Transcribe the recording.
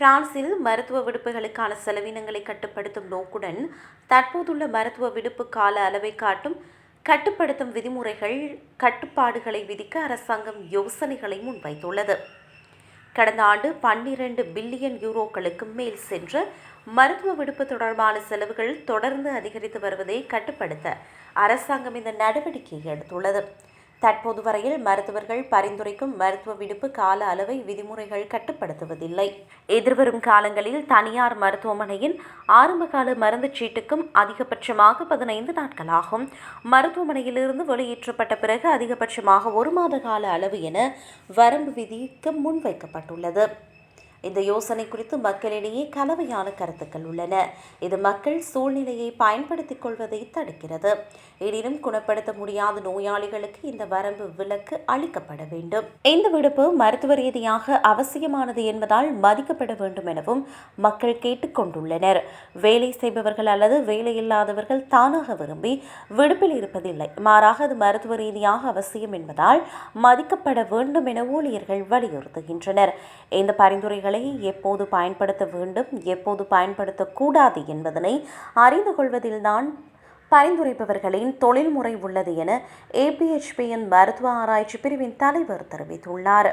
பிரான்சில் மருத்துவ விடுப்புகளுக்கான செலவினங்களை கட்டுப்படுத்தும் நோக்குடன் தற்போதுள்ள மருத்துவ விடுப்பு கால அளவை காட்டும் கட்டுப்படுத்தும் விதிமுறைகள் கட்டுப்பாடுகளை விதிக்க அரசாங்கம் யோசனைகளை முன்வைத்துள்ளது. கடந்த ஆண்டு பன்னிரண்டு பில்லியன் யூரோக்களுக்கு மேல் சென்ற மருத்துவ விடுப்பு தொடர்பான செலவுகள் தொடர்ந்து அதிகரித்து வருவதை கட்டுப்படுத்த அரசாங்கம் இந்த நடவடிக்கையை எடுத்துள்ளது. தற்போது வரையில் மருத்துவர்கள் பரிந்துரைக்கும் மருத்துவ விடுப்பு கால அளவை விதிமுறைகள் கட்டுப்படுத்துவதில்லை. எதிர்வரும் காலங்களில் தனியார் மருத்துவமனையின் ஆரம்பகால மருந்து சீட்டுக்கும் அதிகபட்சமாக பதினைந்து நாட்களாகும். மருத்துவமனையிலிருந்து வெளியேற்றப்பட்ட பிறகு அதிகபட்சமாக ஒரு மாத கால அளவு என வரம்பு விதிக்க முன்வைக்கப்பட்டுள்ளது. இந்த யோசனை குறித்து மக்களிடையே கலவையான கருத்துக்கள் உள்ளன. இது மக்கள் சூழ்நிலையை பயன்படுத்திக் கொள்வதை தடுக்கிறது. எனினும் குணப்படுத்த முடியாத நோயாளிகளுக்கு இந்த வரம்பு விலக்கு அளிக்கப்பட வேண்டும். இந்த விடுப்பு மருத்துவ ரீதியாக அவசியமானது என்பதால் மதிக்கப்பட வேண்டும் எனவும் மக்கள் கேட்டுக்கொண்டுள்ளனர் வேலை செய்பவர்கள் அல்லது வேலையில்லாதவர்கள் தானாக விரும்பி விடுப்பில் இருப்பதில்லை. மாறாக அது மருத்துவ ரீதியாக அவசியம் என்பதால் மதிக்கப்பட வேண்டும் என ஊழியர்கள் வலியுறுத்துகின்றனர். இந்த பரிந்துரைகள் விதிகளை எப்போது பயன்படுத்த வேண்டும் எப்போது பயன்படுத்தக்கூடாது என்பதனை அறிந்து கொள்வதில்தான் பரிந்துரைப்பவர்களின் தொழில்முறை உள்ளது என ஏபிஎச்பியின் மருத்துவ ஆராய்ச்சி பிரிவின் தலைவர் தெரிவித்துள்ளார்.